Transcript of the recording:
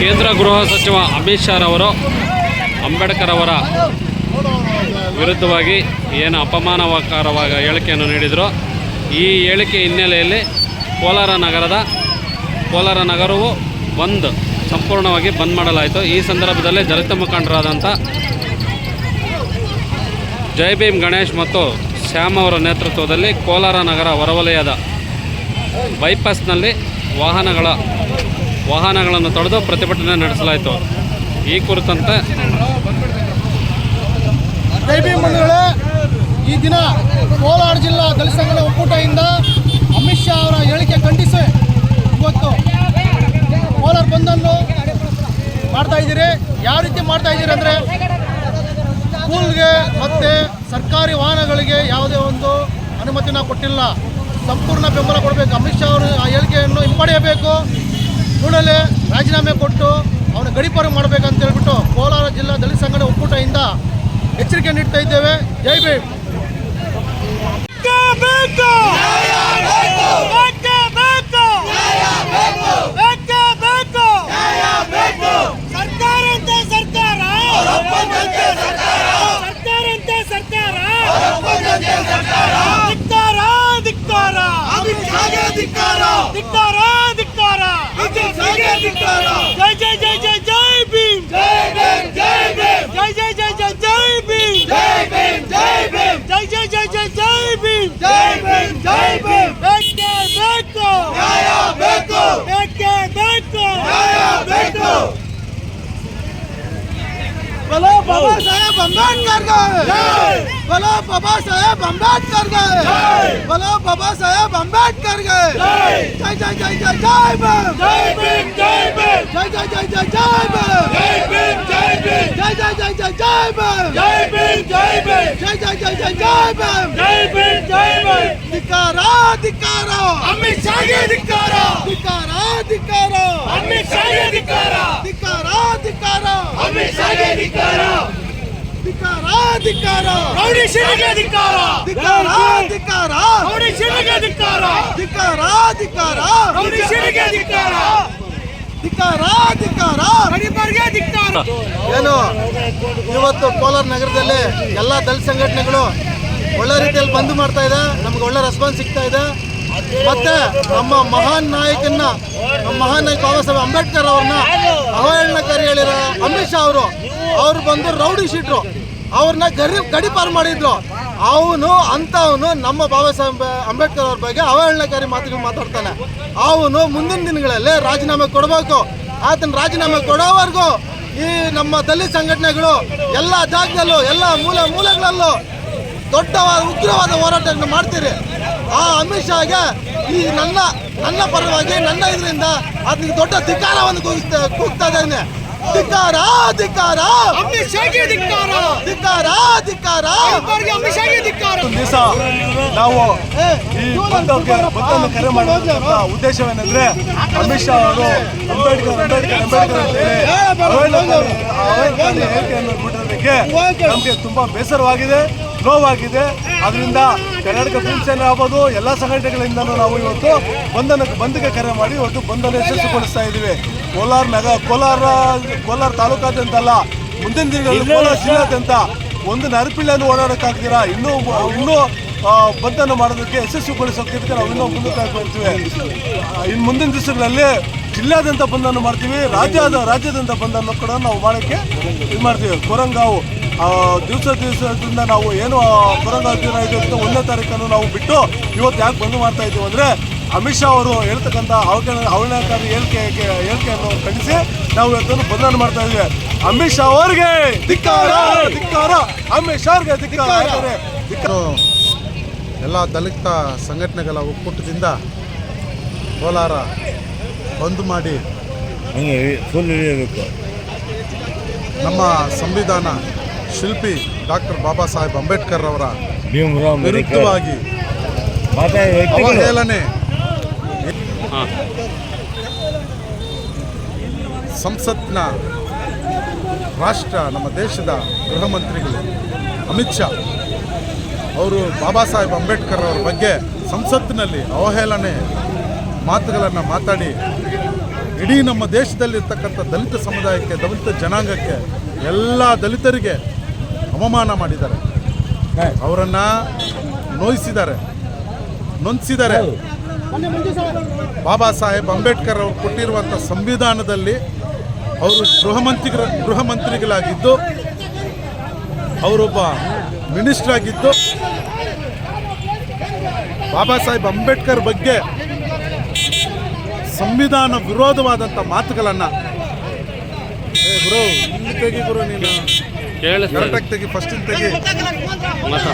ಕೇಂದ್ರ ಗೃಹ ಸಚಿವ ಅಮಿತ್ ಶಾ ರವರು ಅಂಬೇಡ್ಕರ್ ಅವರ ವಿರುದ್ಧವಾಗಿ ಏನು ಅಪಮಾನಕರವಾದ ಹೇಳಿಕೆಯನ್ನು ನೀಡಿದರು. ಈ ಹೇಳಿಕೆ ಹಿನ್ನೆಲೆಯಲ್ಲಿ ಕೋಲಾರ ನಗರದ ಕೋಲಾರ ನಗರವು ಬಂದ್ ಸಂಪೂರ್ಣವಾಗಿ ಬಂದ್ ಮಾಡಲಾಯಿತು. ಈ ಸಂದರ್ಭದಲ್ಲಿ ದಲಿತ ಮುಖಂಡರಾದಂಥ ಜೈ ಭೀಮ್ ಗಣೇಶ್ ಮತ್ತು ಶ್ಯಾಮ್ ಅವರ ನೇತೃತ್ವದಲ್ಲಿ ಕೋಲಾರ ನಗರ ಹೊರವಲಯದ ಬೈಪಾಸ್ನಲ್ಲಿ ವಾಹನಗಳ ವಾಹನಗಳನ್ನು ತೊಡೆದು ಪ್ರತಿಭಟನೆ ನಡೆಸಲಾಯಿತು. ಈ ಕುರಿತಂತೆ ಈ ದಿನ ಕೋಲಾರ ಜಿಲ್ಲಾ ದಲಿತ ಸಂಘದ ಒಕ್ಕೂಟದಿಂದ ಅಮಿತ್ ಶಾ ಅವರ ಹೇಳಿಕೆ ಖಂಡಿಸಿ ಇವತ್ತು ಕೋಲಾರ ಬಂದನ್ನು ಮಾಡ್ತಾ ಇದ್ದೀರಿ. ಯಾವ ರೀತಿ ಮಾಡ್ತಾ ಇದ್ದೀರಿ ಅಂದರೆ ಸ್ಕೂಲ್ಗೆ ಮತ್ತು ಸರ್ಕಾರಿ ವಾಹನಗಳಿಗೆ ಯಾವುದೇ ಒಂದು ಅನುಮತಿನ ಕೊಟ್ಟಿಲ್ಲ. ಸಂಪೂರ್ಣ ಬೆಂಬಲ ಕೊಡಬೇಕು. ಅಮಿತ್ ಶಾ ಅವರು ಆ ಹೇಳಿಕೆಯನ್ನು ಹಿಂಪಡೆಯಬೇಕು. ಕೂಡಲೇ ರಾಜೀನಾಮೆ ಕೊಟ್ಟು ಅವನ ಗಡಿಪಾರು ಮಾಡಬೇಕಂತ ಹೇಳ್ಬಿಟ್ಟು ಕೋಲಾರ ಜಿಲ್ಲಾ ದಲಿತ ಸಂಘಟನೆ ಒಕ್ಕೂಟದಿಂದ ಎಚ್ಚರಿಕೆ ನೀಡ್ತಾ ಇದ್ದೇವೆ. ಜೈ ಭೀಮ್. ಬೇಕು ಬೇಕು ಸರ್ಕಾರ ಅಂತೆ ಸರ್ಕಾರ ಸರ್ಕಾರ ಅಂತೆ ಸರ್ಕಾರ ಧಿಕ್ಕಾರ ಧಿಕ್ಕಾರ ಧಿಕ್ಕಾರ ಧಿಕ್ಕಾರ जय जय जय जय जय भीम जय भीम जय भीम जय जय जय जय जय भीम जय भीम जय भीम जय जय जय जय जय भीम जय भीम जय भीम बेटे बेटो आया बेटो बेटे बेटो आया बेटो बोलो बाबा साहेब अम्बेडकर का जय बोलो बाबा साहेब अम्बेडकर गए बोलो बाबा साहेब अम्बेडकर गए जय जय जय जय जय भीम जय भीम जय जय जय जय जय भीम। जय भीम जय भीम। जय जय जय जय जय भीम। जय भीम जय भीम। जय जय जय जय जय भीम। जय भीम जय भीम। धिकारा धिकारा अमित शाह ये धिकारा धिकारा धिकारा अमित शाह ये धिकारा धिकारा धिकारा अमित शाह ये धिकारा धिकारा धिकारा रौडी शिविर के धिकारा धिकारा धिकारा रौडी शिविर के धिकारा धिकारा धिकारा रौडी शिविर के धिकारा ಏನು ಇವತ್ತು ಕೋಲಾರ ನಗರದಲ್ಲಿ ಎಲ್ಲ ದಲಿತ ಸಂಘಟನೆಗಳು ಒಳ್ಳೆ ರೀತಿಯಲ್ಲಿ ಬಂದ್ ಮಾಡ್ತಾ ಇದೆ. ನಮ್ಗೆ ಒಳ್ಳೆ ರೆಸ್ಪಾನ್ಸ್ ಸಿಗ್ತಾ ಇದೆ. ಮತ್ತೆ ನಮ್ಮ ಮಹಾನ್ ನಾಯಕನ್ನ ನಮ್ಮ ಮಹಾನ್ ನಾಯಕ ಬಾಬಾ ಸಾಹೇಬ್ ಅಂಬೇಡ್ಕರ್ ಅವ್ರನ್ನ ಅವಹೇಳನಕಾರಿ ಹೇಳಿರೋ ಅಮಿತ್ ಶಾ ಅವರು ಅವ್ರು ಬಂದು ರೌಡಿ ಶೀಟ್ರು. ಅವ್ರನ್ನ ಗರಿ ಗಡಿಪಾರು ಮಾಡಿದ್ರು. ಅವನು ಅಂಥವನು ನಮ್ಮ ಬಾಬಾ ಸಾಹೇಬ್ ಅಂಬೇಡ್ಕರ್ ಅವ್ರ ಬಗ್ಗೆ ಅವಹೇಳನಕಾರಿ ಮಾತುಗಳು ಮಾತಾಡ್ತಾನೆ. ಅವನು ಮುಂದಿನ ದಿನಗಳಲ್ಲಿ ರಾಜೀನಾಮೆ ಕೊಡಬೇಕು. ಆತನ ರಾಜೀನಾಮೆ ಕೊಡೋವರೆಗೂ ಈ ನಮ್ಮ ದಲಿತ ಸಂಘಟನೆಗಳು ಎಲ್ಲ ಜಾಗದಲ್ಲೂ, ಎಲ್ಲ ಮೂಲ ಮೂಲೆಗಳಲ್ಲೂ ದೊಡ್ಡವಾದ, ಉಗ್ರವಾದ ಹೋರಾಟವನ್ನು ಮಾಡ್ತೀರಿ. ಆ ಅಮಿತ್ ಶಾಗೆ ಈ ನನ್ನ ನನ್ನ ಪರವಾಗಿ, ನನ್ನ ಇದರಿಂದ ಅದಕ್ಕೆ ದೊಡ್ಡ ಧಿಕಾರವನ್ನು ಕೂಗ್ತಾ ಇದ್ದೇನೆ. ಧಿಕ್ಕಾರ ಧಿಕ್ಕಾರ. ಅಮಿತ್ ಶಾಗೆ ಧಿಕ್ಕಾರ. ಧಿಕ್ಕಾರ ಧಿಕ್ಕಾರ. ಗಡಿಬರ್ಗೆ ಅಮಿತ್ ಶಾಗೆ ಧಿಕ್ಕಾರ. ದಿವಸ ನಾವು ಈ ಬಂದವ್ರಿಗೆ ಬಂದನ್ನು ಕರೆ ಮಾಡುವಂತ ಉದ್ದೇಶವೇನೆಂದ್ರೆ ಅಮಿತ್ ಶಾ ಅವರು ಅಂಬೇಡ್ಕರ್ ಅಂಬೇಡ್ಕರ್ ಅಂಬೇಡ್ಕರ್ ಅಂತ ಹೇಳಿ ಬಿಟ್ಟಿರೋದಕ್ಕೆ ನಮಗೆ ತುಂಬಾ ಬೇಸರವಾಗಿದೆ ನೋವಾಗಿದೆ. ಅದರಿಂದ ಕರ್ನಾಟಕ ಫಿಲ್ಮ್ ಸೇನೆ ಆಗ್ಬೋದು ಎಲ್ಲ ಸಂಘಟನೆಗಳಿಂದಲೂ ನಾವು ಇವತ್ತು ಬಂಧನ ಬಂದ್ಗೆ ಕರೆ ಮಾಡಿ ಇವತ್ತು ಬಂಧನ ಯಶಸ್ವಿಗೊಳಿಸ್ತಾ ಇದ್ದೀವಿ. ಕೋಲಾರ ನಗ ಕೋಲಾರ ಕೋಲಾರ ತಾಲೂಕಾದ್ಯಂತ ಅಲ್ಲ ಮುಂದಿನ ದಿನಗಳಲ್ಲಿ ಕೋಲಾರ ಜಿಲ್ಲಾದ್ಯಂತ ಒಂದು ನರಪಿಳ್ಳಿಯನ್ನು ಓಡಾಡೋಕ್ಕಾಗ್ತೀರಾ? ಇನ್ನೂ ಇನ್ನೂ ಬಂಧನ ಮಾಡೋದಕ್ಕೆ ಯಶಸ್ವಿಗೊಳಿಸೋದಕ್ಕೆ ನಾವು ಇನ್ನೂ ಮುಂದಕ್ಕೆ ಇನ್ನು ಮುಂದಿನ ದಿವಸಗಳಲ್ಲಿ ಜಿಲ್ಲಾದ್ಯಂತ ಬಂಧನ ಮಾಡ್ತೀವಿ ರಾಜ್ಯದ ರಾಜ್ಯದಿಂದ ಬಂಧನ ಕೂಡ ನಾವು ಮಾಡೋಕ್ಕೆ ಇದು ಮಾಡ್ತೀವಿ. ಕೊರಂಗಾವು ಆ, ದಿವಸ ದಿವಸದಿಂದ ನಾವು ಏನು ಆ, ಕೊರಂಗಾವು ಇದೆ ಅಂತ ಒಂದನೇ ತಾರೀಕನ್ನು ನಾವು ಬಿಟ್ಟು ಇವತ್ತು ಯಾಕೆ ಬಂದ್ ಮಾಡ್ತಾ ಇದ್ದೀವಿ ಅಂದರೆ ಅಮಿತ್ ಶಾ ಅವರು ಹೇಳ್ತಕ್ಕಂಥ ಅವಕಾಶ ಅವಹೇಳನಕಾರಿ ಹೇಳಿಕೆ ಹೇಳಿಕೆಯನ್ನು ಖಂಡಿಸಿ ನಾವು ಇವತ್ತನ್ನು ಬಂಧನ ಮಾಡ್ತಾ ಇದ್ದೀವಿ. ಅಮಿತ್ ಶಾ ಅವರಿಗೆ ಧಿಕ್ಕಾರ ಧಿಕ್ಕಾರ. ಅಮಿತ್ ಶಾ ಅವ್ರಿಗೆ ಧಿಕ್ಕಾರ. ಎಲ್ಲ ದಲಿತ ಸಂಘಟನೆಗಳ ಒಕ್ಕೂಟದಿಂದ ಕೋಲಾರ ಬಂದ್ ಮಾಡಿ ಹಂಗೆ ಫುಲ್ ಇಳಿಯಬೇಕು. ನಮ್ಮ ಸಂವಿಧಾನ ಶಿಲ್ಪಿ ಡಾಕ್ಟರ್ ಬಾಬಾ ಸಾಹೇಬ್ ಅಂಬೇಡ್ಕರ್ ಅವರ ಭೀಮರಾವ್ ವಿರುದ್ಧವಾಗಿ ಅವಹೇಳನೆ. ಸಂಸತ್ನ ರಾಷ್ಟ್ರ ನಮ್ಮ ದೇಶದ ಗೃಹ ಮಂತ್ರಿಗಳು ಅಮಿತ್ ಶಾ ಅವರು ಬಾಬಾ ಸಾಹೇಬ್ ಅಂಬೇಡ್ಕರ್ ಅವರ ಬಗ್ಗೆ ಸಂಸತ್ತಿನಲ್ಲಿ ಅವಹೇಳನೆ ಮಾತುಗಳನ್ನು ಮಾತಾಡಿ ಇಡೀ ನಮ್ಮ ದೇಶದಲ್ಲಿರ್ತಕ್ಕಂಥ ದಲಿತ ಸಮುದಾಯಕ್ಕೆ, ದಲಿತ ಜನಾಂಗಕ್ಕೆ ಎಲ್ಲ ದಲಿತರಿಗೆ ಅವಮಾನ ಮಾಡಿದ್ದಾರೆ. ಅವರನ್ನು ನೋಯಿಸಿದ್ದಾರೆ, ನೊಂದಿಸಿದ್ದಾರೆ. ಬಾಬಾ ಸಾಹೇಬ್ ಅಂಬೇಡ್ಕರ್ ಅವರು ಕೊಟ್ಟಿರುವಂಥ ಸಂವಿಧಾನದಲ್ಲಿ ಅವರು ಗೃಹ ಮಂತ್ರಿಗಳ, ಗೃಹ ಮಂತ್ರಿಗಳಾಗಿದ್ದು, ಅವರೊಬ್ಬ ಮಿನಿಸ್ಟ್ರ್ ಆಗಿದ್ದು, ಬಾಬಾ ಸಾಹೇಬ್ ಅಂಬೇಡ್ಕರ್ ಬಗ್ಗೆ ಸಂವಿಧಾನ ವಿರೋಧವಾದಂಥ ಮಾತುಗಳನ್ನು ಗುರು ಇಲ್ಲಿ ತೆಗಿ ಗುರು ನೀನು. ಕರೆಕ್ಟಾಗಿ ತೆಗಿ ಫಸ್ಟಿಂದ ತೆಗಿ. ಮತ.